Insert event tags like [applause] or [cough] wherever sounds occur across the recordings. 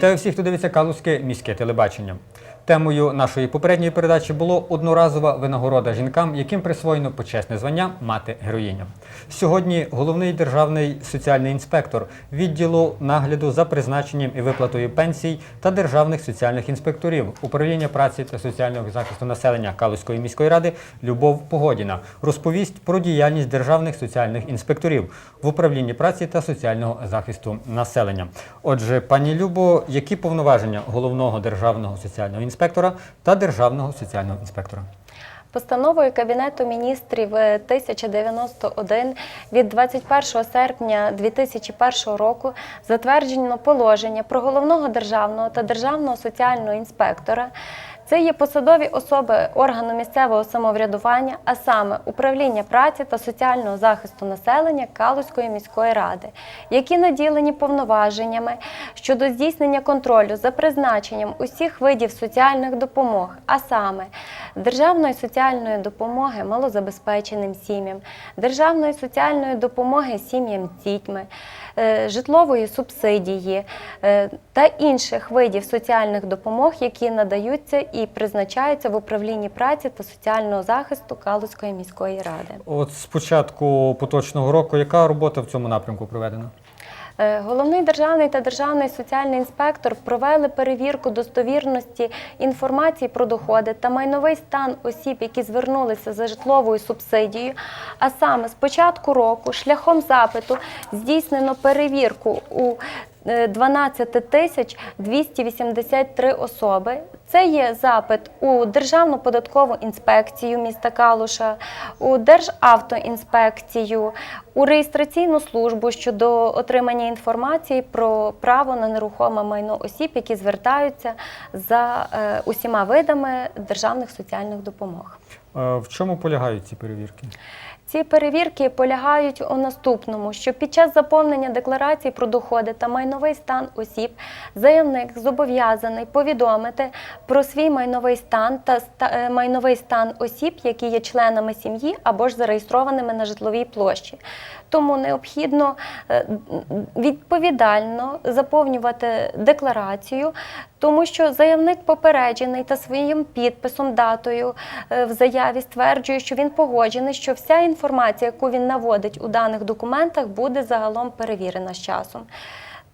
Вітаю всіх, хто дивиться Калузьке міське телебачення. Темою нашої попередньої передачі було одноразова винагорода жінкам, яким присвоєно почесне звання мати героїня. Сьогодні головний державний соціальний інспектор відділу нагляду за призначенням і виплатою пенсій та державних соціальних інспекторів управління праці та соціального захисту населення Калузької міської ради Любов Погодіна розповість про діяльність державних соціальних інспекторів в управлінні праці та соціального захисту населення. Отже, пані Любо, які повноваження головного державного соціального інспектора та державного соціального інспектора? Постановою Кабінету міністрів е, 1091 від 21 серпня 2001 року затверджено положення про головного державного та державного соціального інспектора. Це є посадові особи органу місцевого самоврядування, а саме управління праці та соціального захисту населення Калузької міської ради, які наділені повноваженнями щодо здійснення контролю за призначенням усіх видів соціальних допомог, а саме державної соціальної допомоги малозабезпеченим сім'ям, державної соціальної допомоги сім'ям з дітьми, житлової субсидії е, та інших видів соціальних допомог, які надаються і призначаються в управлінні праці та соціального захисту Калузької міської ради. От з початку поточного року, яка робота в цьому напрямку проведена? Е, Головний державний та державний соціальний інспектор провели перевірку достовірності інформації про доходи та майновий стан осіб, які звернулися за житловою субсидією. А саме з початку року шляхом запиту здійснено перевірку у 12 тисяч 283 особи. Це є запит у Державну податкову інспекцію міста Калуша, у Державтоінспекцію, у реєстраційну службу щодо отримання інформації про право на нерухоме майно осіб, які звертаються за е, усіма видами державних соціальних допомог. В чому полягають ці перевірки? Ці перевірки полягають у наступному, що під час заповнення декларації про доходи та майновий стан осіб заявник зобов'язаний повідомити про свій майновий стан та е, майновий стан осіб, які є членами сім'ї або ж зареєстрованими на житловій площі. Тому необхідно е, відповідально заповнювати декларацію, тому що заявник попереджений та своїм підписом, датою е, в заяві стверджує, що він погоджений, що вся інформація, яку він наводить у даних документах, буде загалом перевірена з часом.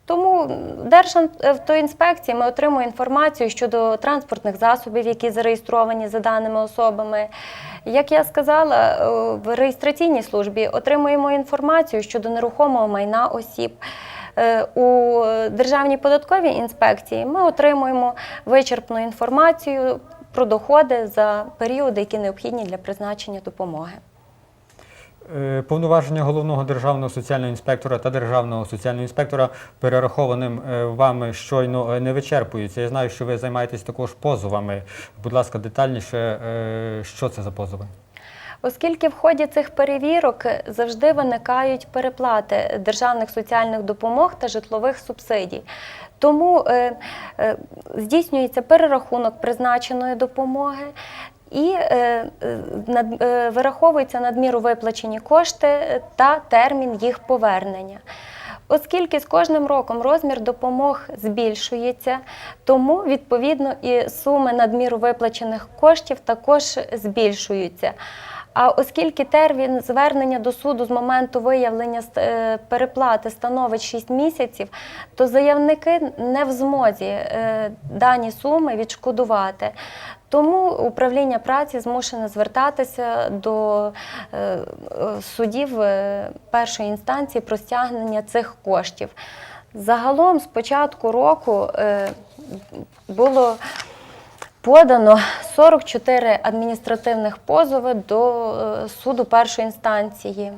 Тому Державтоінспекції ми отримуємо інформацію щодо транспортних засобів, які зареєстровані за даними особами. Як я сказала, е, в реєстраційній службі отримуємо інформацію щодо нерухомого майна осіб. Е, У Державній податковій інспекції ми отримуємо вичерпну інформацію про доходи за періоди, які необхідні для призначення допомоги. Е, Повноваження головного державного соціального інспектора та державного соціального інспектора перерахованим е, вами щойно е, не вичерпуються. Я знаю, що ви займаєтесь також позовами. Будь ласка, детальніше, що це за позови? Оскільки в ході цих перевірок завжди виникають переплати державних соціальних допомог та житлових субсидій. Тому здійснюється перерахунок призначеної допомоги. І е, е, над, е, вираховуються надміру виплачені кошти та термін їх повернення. Оскільки з кожним роком розмір допомог збільшується, тому відповідно і суми надміру виплачених коштів також збільшуються. А оскільки термін звернення до суду з моменту виявлення е, переплати становить 6 місяців, то заявники не в змозі е, дані суми відшкодувати. Тому управління праці змушене звертатися до е, судів е, першої інстанції про стягнення цих коштів. Загалом з початку року е, було подано 44 адміністративних позови до суду першої інстанції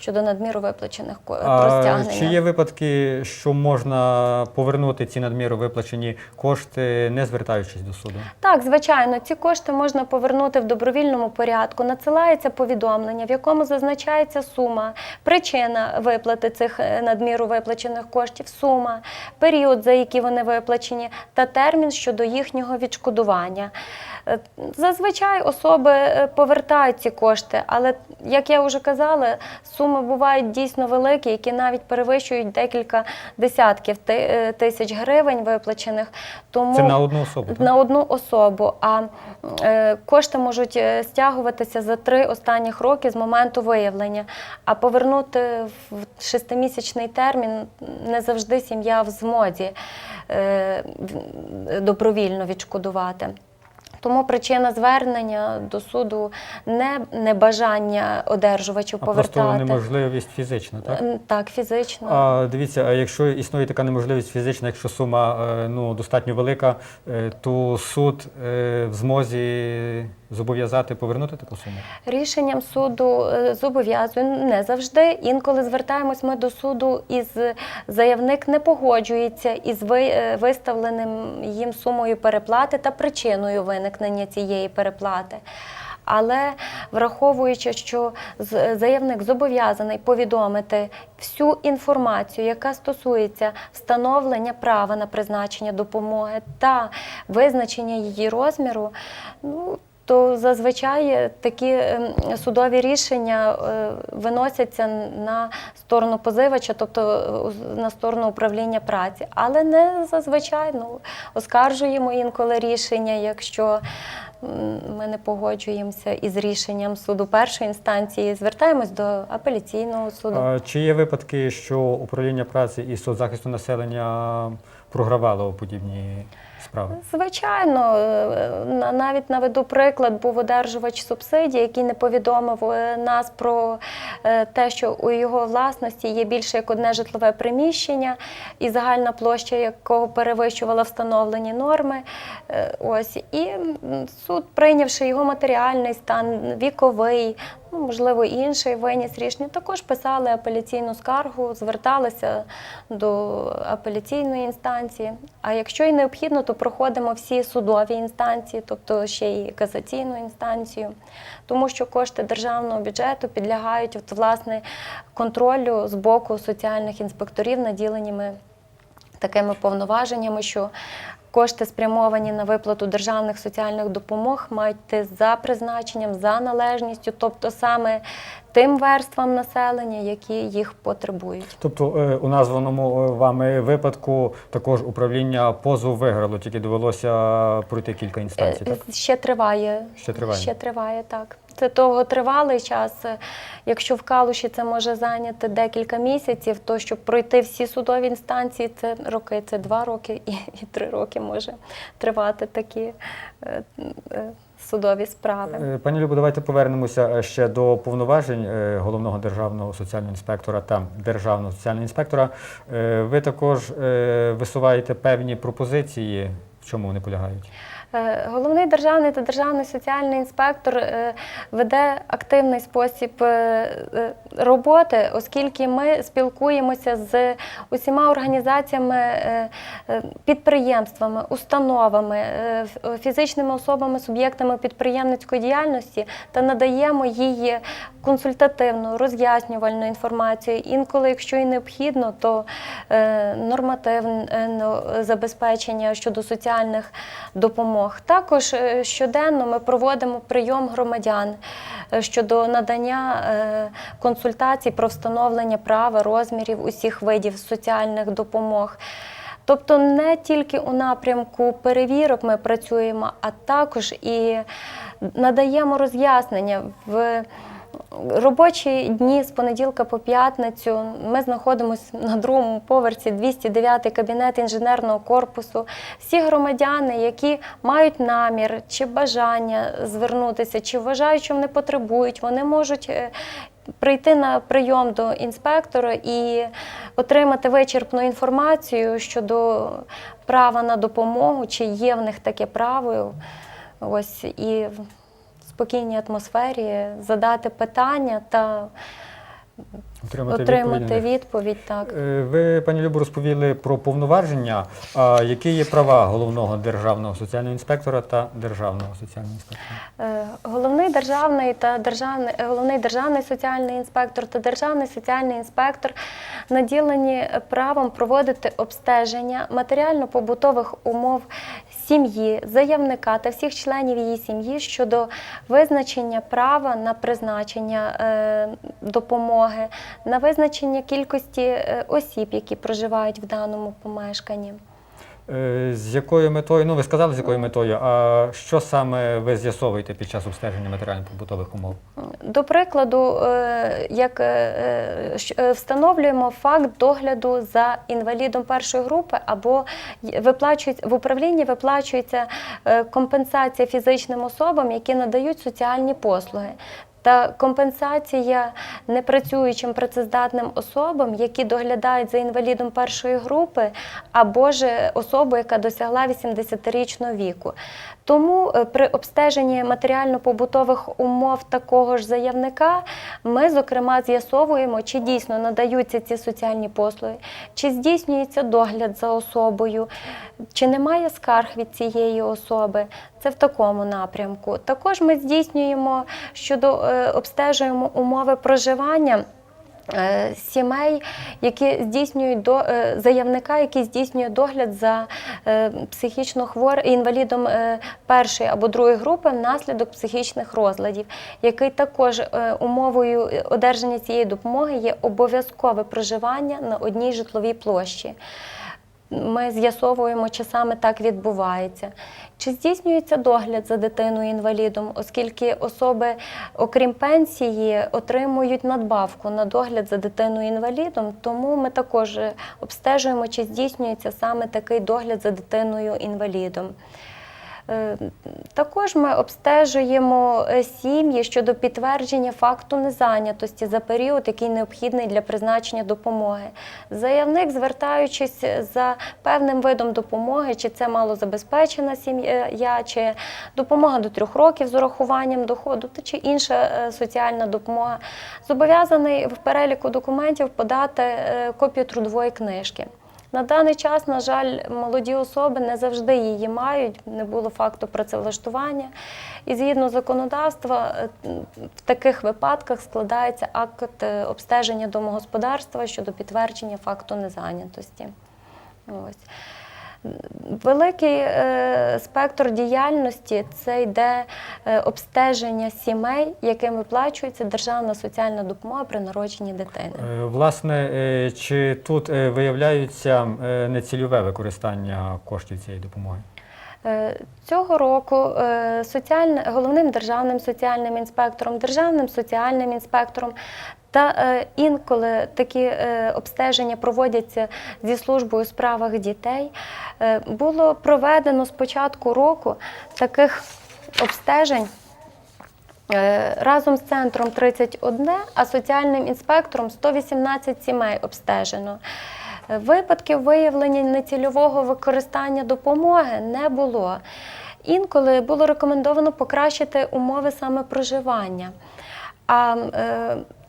щодо надміру виплачених А, чи є випадки, що можна повернути ці надміру виплачені кошти, не звертаючись до суду? Так, звичайно, ці кошти можна повернути в добровільному порядку. Надсилається повідомлення, в якому зазначається сума, причина виплати цих е, надміру виплачених коштів, сума, період, за який вони виплачені, та термін щодо їхнього відшкодування. Е, Зазвичай особи е, повертають ці кошти, але як я вже казала, суми бувають дійсно великі, які навіть перевищують декілька десятків е, тисяч гривень виплачених. Тому Це на одну особу. так? на одну особу. А кошти можуть стягуватися за три останніх роки з моменту виявлення. А повернути в шестимісячний термін не завжди сім'я в змозі е, добровільно відшкодувати. Тому причина звернення до суду не небажання одержувачу А повертати. просто неможливість фізично, так? Так, фізично. А дивіться, а якщо існує така неможливість фізична, якщо сума е, ну, достатньо велика, е, то суд е, в змозі зобов'язати повернути таку суму? Рішенням суду е, зобов'язує не завжди. Інколи звертаємось ми до суду, із заявник не погоджується із е, виставленим їм сумою переплати та причиною виникнення цієї переплати. Але враховуючи, що заявник зобов'язаний повідомити всю інформацію, яка стосується встановлення права на призначення допомоги та визначення її розміру, ну то зазвичай такі ем, судові рішення е, виносяться на сторону позивача, тобто е, на сторону управління праці, але не зазвичай ну, оскаржуємо інколи рішення, якщо ми не погоджуємося із рішенням суду першої інстанції, звертаємось до апеляційного суду. А чи є випадки, що управління праці і соцзахисту населення програвало у подібні справи? Звичайно, е, на- навіть наведу приклад, був одержувач субсидій, який не повідомив е, нас про е, те, що у його власності є більше як одне житлове приміщення, і загальна площа якого перевищувала встановлені норми. Ось і суд, прийнявши його матеріальний стан, віковий. Ну, можливо, інший виніс рішення. Також писали апеляційну скаргу, зверталися до апеляційної інстанції. А якщо і необхідно, то проходимо всі судові інстанції, тобто ще й казаційну інстанцію, тому що кошти державного бюджету підлягають от, власне контролю з боку соціальних інспекторів, наділеними такими повноваженнями, що кошти спрямовані на виплату державних соціальних допомог мають йти за призначенням, за належністю, тобто саме тим верствам населення, які їх потребують. Тобто е, у названому е, вами випадку також управління позов виграло, тільки довелося пройти кілька інстанцій, так? Е, Ще триває. Ще триває. Ще триває, так. Це довготривалий час. Е, Якщо в Калуші це може зайняти декілька місяців, то щоб пройти всі судові інстанції, це роки, це два роки і, і три роки може тривати такі е, е, судові справи. Е, Пані Любо, давайте повернемося е, ще до повноважень е, головного державного соціального інспектора та державного соціального інспектора. Ви також висуваєте певні пропозиції, в чому вони полягають? Е, Головний державний та державний соціальний інспектор е, веде активний спосіб е, роботи, оскільки ми спілкуємося з усіма організаціями, підприємствами, установами, фізичними особами, суб'єктами підприємницької діяльності та надаємо їй консультативну, роз'яснювальну інформацію. Інколи, якщо і необхідно, то нормативне забезпечення щодо соціальних допомог. Також е, щоденно ми проводимо прийом громадян е, щодо надання е, консультацій про встановлення права, розмірів усіх видів соціальних допомог. Тобто не тільки у напрямку перевірок ми працюємо, а також і надаємо роз'яснення в робочі дні з понеділка по п'ятницю. Ми знаходимося на другому поверсі 209 кабінет інженерного корпусу. Всі громадяни, які мають намір чи бажання звернутися, чи вважають, що вони потребують, вони можуть. е, Прийти на прийом до інспектора і отримати вичерпну інформацію щодо права на допомогу, чи є в них таке право. Ось і спокійній атмосфері задати питання та Отримати, отримати відповідь відповідь. Так. Е, Ви, пані Любо, розповіли про повноваження. А які є права головного державного соціального інспектора та державного соціального інспектора? Е, Головний державний та державний е, головний державний соціальний інспектор та державний соціальний інспектор наділені правом проводити обстеження матеріально-побутових умов сім'ї, заявника та всіх членів її сім'ї щодо визначення права на призначення е, допомоги, на визначення кількості е, осіб, які проживають в даному помешканні. Е, З якою метою? Ну, ви сказали, з якою метою, а що саме ви з'ясовуєте під час обстеження матеріально-побутових умов? До прикладу, е, як е, встановлюємо факт догляду за інвалідом першої групи, або виплачується в управлінні виплачується компенсація фізичним особам, які надають соціальні послуги. Та компенсація непрацюючим працездатним особам, які доглядають за інвалідом першої групи, або ж особу, яка досягла 80-річного віку. Тому е, при обстеженні матеріально-побутових умов такого ж заявника ми, зокрема, з'ясовуємо, чи дійсно надаються ці соціальні послуги, чи здійснюється догляд за особою, чи немає скарг від цієї особи. Це в такому напрямку. Також ми здійснюємо щодо е, обстежуємо умови проживання. Е, Сімей, які здійснюють до е, заявника, який здійснює догляд за е, психічно хворим інвалідом першої або другої групи внаслідок психічних розладів, який також умовою одержання цієї допомоги є обов'язкове проживання на одній житловій площі. Ми з'ясовуємо, чи саме так відбувається. Чи здійснюється догляд за дитиною інвалідом, оскільки особи, окрім пенсії, отримують надбавку на догляд за дитиною інвалідом, тому ми також обстежуємо, чи здійснюється саме такий догляд за дитиною інвалідом. Е, Також ми обстежуємо е, сім'ї щодо підтвердження факту незайнятості за період, який необхідний для призначення допомоги. Заявник, звертаючись за певним видом допомоги, чи це малозабезпечена сім'я, чи допомога до трьох років з урахуванням доходу, чи інша е, соціальна допомога, зобов'язаний в переліку документів подати копію трудової книжки. На даний час, на жаль, молоді особи не завжди її мають, не було факту працевлаштування. І згідно законодавства, е, в таких випадках складається акт е, обстеження домогосподарства щодо підтвердження факту незайнятості. Ось. Великий е, спектр діяльності це йде е, обстеження сімей, яким виплачується державна соціальна допомога при народженні дитини. Е, Власне, е, чи тут виявляється нецільове використання коштів цієї допомоги? Цього року соціальне, головним державним соціальним інспектором, державним соціальним інспектором та е, інколи такі е, обстеження проводяться зі службою у справах дітей. Е, Було проведено з початку року таких обстежень. Разом з центром 31, а соціальним інспектором 118 сімей обстежено. Випадків виявлення нецільового використання допомоги не було. Інколи було рекомендовано покращити умови саме проживання. А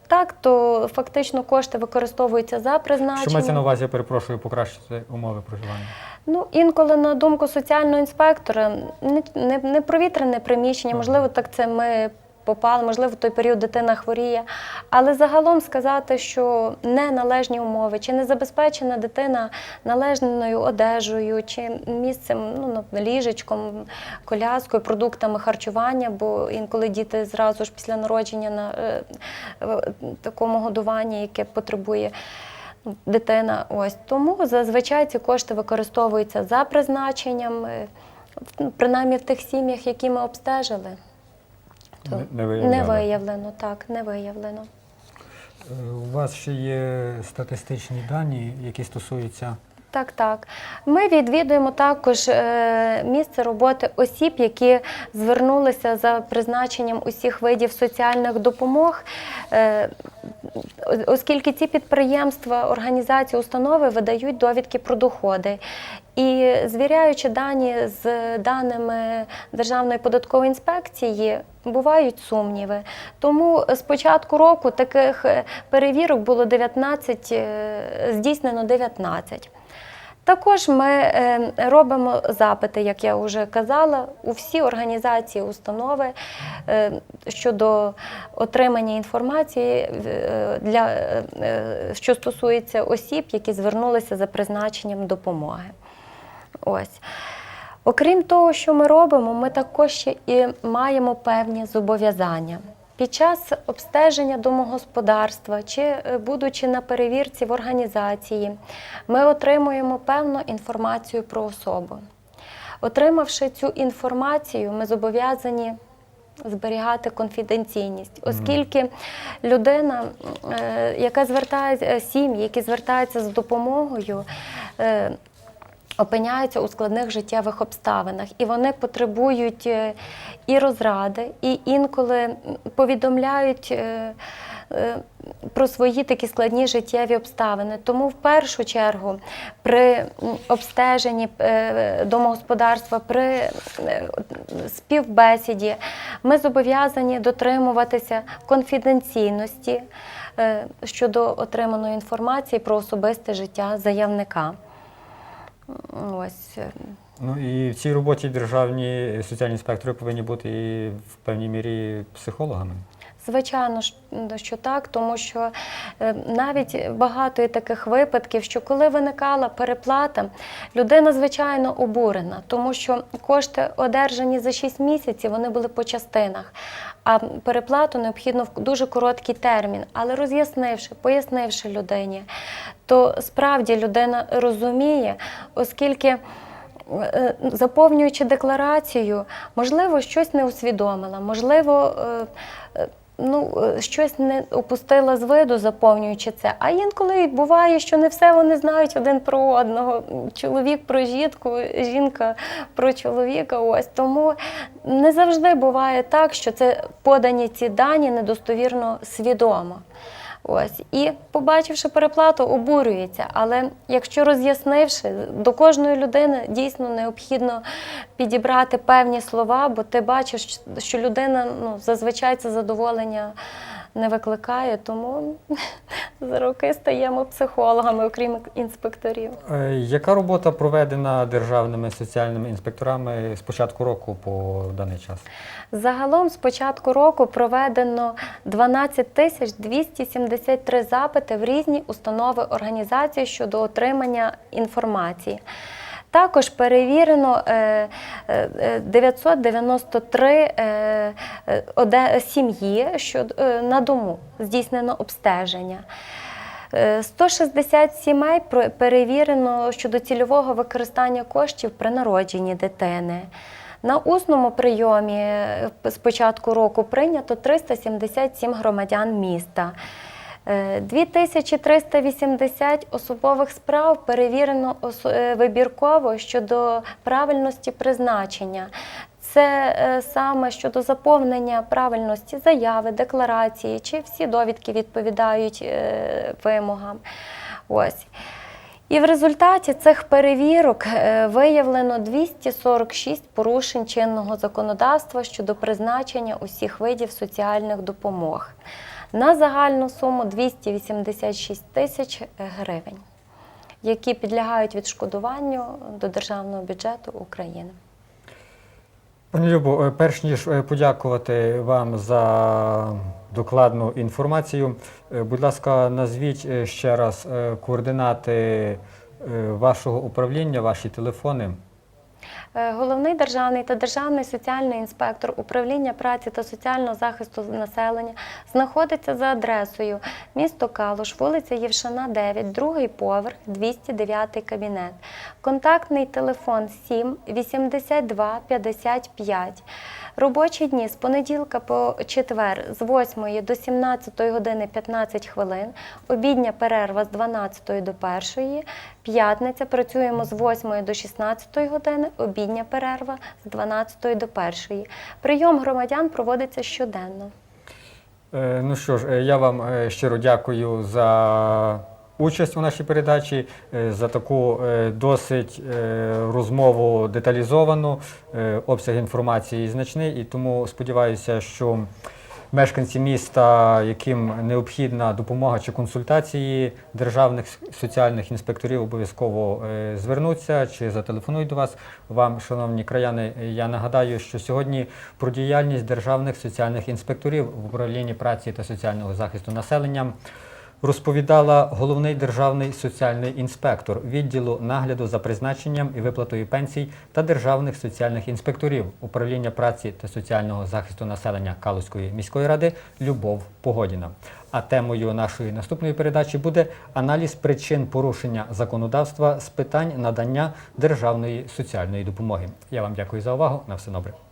так, то фактично кошти використовуються за Що призначенням. мається на увазі, я перепрошую, покращити умови проживання? Ну, інколи, на думку соціального інспектора, не, не, не провітрене приміщення, можливо, так це ми попали, можливо, в той період дитина хворіє. Але загалом сказати, що неналежні умови, чи не забезпечена дитина належною одежею, чи місцем, ну, ну, ліжечком, коляскою, продуктами харчування, бо інколи діти зразу ж після народження на е, такому годуванні, яке потребує ну, дитина. Ось тому зазвичай ці кошти використовуються за призначенням, е, в- принаймні в тих сім'ях, які ми обстежили. То Не- не не виявлено, так, не виявлено. Е, У вас ще є статистичні дані, які стосуються Так, так. Ми відвідуємо також е, місце роботи осіб, які звернулися за призначенням усіх видів соціальних допомог, е, оскільки ці підприємства, організації, установи видають довідки про доходи. І звіряючи дані з даними Державної податкової інспекції, бувають сумніви. Тому з початку року таких е, перевірок було 19, е, здійснено 19. Також ми е, робимо запити, як я вже казала, у всі організації, установи е, щодо отримання інформації, е, для, що стосується осіб, які звернулися за призначенням допомоги. Ось. Окрім того, що ми робимо, ми також ще і маємо певні зобов'язання. Під час обстеження домогосподарства чи е, будучи на перевірці в організації, ми отримуємо певну інформацію про особу. Отримавши цю інформацію, ми зобов'язані зберігати конфіденційність, оскільки людина, е, яка звертається сім'ї, які звертаються з допомогою. Опиняються у складних життєвих обставинах, і вони потребують е, і розради, і інколи повідомляють. е, е, Про свої такі складні життєві обставини. Тому в першу чергу при обстеженні домогосподарства, при співбесіді ми зобов'язані дотримуватися конфіденційності щодо отриманої інформації про особисте життя заявника. Ось. е, Ну і в цій роботі державні соціальні інспектори повинні бути і в певній мірі психологами. Звичайно, що так, тому що е, навіть багато є таких випадків, що коли виникала переплата, людина звичайно обурена, тому що кошти, одержані за 6 місяців, вони були по частинах. А переплату необхідно в дуже короткий термін. Але роз'яснивши, пояснивши людині, то справді людина розуміє, оскільки. е, Заповнюючи декларацію, можливо, щось не усвідомила, можливо, е, ну, е, щось не опустила з виду, заповнюючи це. А інколи буває, що не все вони знають один про одного. Чоловік про жінку, жінка про чоловіка. Ось тому не завжди буває так, що це подані ці дані недостовірно свідомо. Ось і побачивши переплату, обурюється. Але якщо роз'яснивши, до кожної людини дійсно необхідно підібрати певні слова, бо ти бачиш, що людина ну, зазвичай це задоволення не викликає, тому [laughs] за роки стаємо психологами, окрім інспекторів. Е, Яка робота проведена державними соціальними інспекторами з початку року по даний час? Загалом з початку року проведено 12 тисяч 273 запити в різні установи організації щодо отримання інформації. Також перевірено е, е, 993 е, е, оде- сім'ї е, на дому здійснено обстеження. Е, 160 сімей перевірено щодо цільового використання коштів при народженні дитини. На усному прийомі е, з початку року прийнято 377 громадян міста. Е, 2380 особових справ перевірено е, вибірково щодо правильності призначення. Це е, саме щодо заповнення правильності заяви, декларації, чи всі довідки відповідають е, вимогам. Ось. І в результаті цих перевірок е, виявлено 246 порушень чинного законодавства щодо призначення усіх видів соціальних допомог на загальну суму 286 тисяч гривень, які підлягають відшкодуванню до державного бюджету України. Пані Любо, е, перш ніж е, подякувати вам за докладну інформацію, е, будь ласка, назвіть ще раз координати вашого управління, ваші телефони. Е, Головний державний та державний соціальний інспектор управління праці та соціального захисту населення знаходиться за адресою місто Калуш, вулиця Євшана, 9, другий поверх, 209 кабінет. Контактний телефон 7 82 55. Робочі дні з понеділка по четвер з 8 до 17 години 15 хвилин, обідня перерва з 12 до 1, п'ятниця працюємо з 8 до 16 години, обідня перерва з 12 до 1. Прийом громадян проводиться щоденно. Е, Ну що ж, е, я вам е, щиро дякую за участь у нашій передачі, е, за таку е, досить е, розмову деталізовану. Обсяг інформації значний, і тому сподіваюся, що мешканці міста, яким необхідна допомога чи консультації державних соціальних інспекторів, обов'язково звернуться чи зателефонують до вас. Вам, шановні краяни, я нагадаю, що сьогодні про діяльність державних соціальних інспекторів в управлінні праці та соціального захисту населення розповідала головний державний соціальний інспектор відділу нагляду за призначенням і виплатою пенсій та державних соціальних інспекторів управління праці та соціального захисту населення Калузької міської ради Любов Погодіна. А темою нашої наступної передачі буде аналіз причин порушення законодавства з питань надання державної соціальної допомоги. Я вам дякую за увагу. На все добре.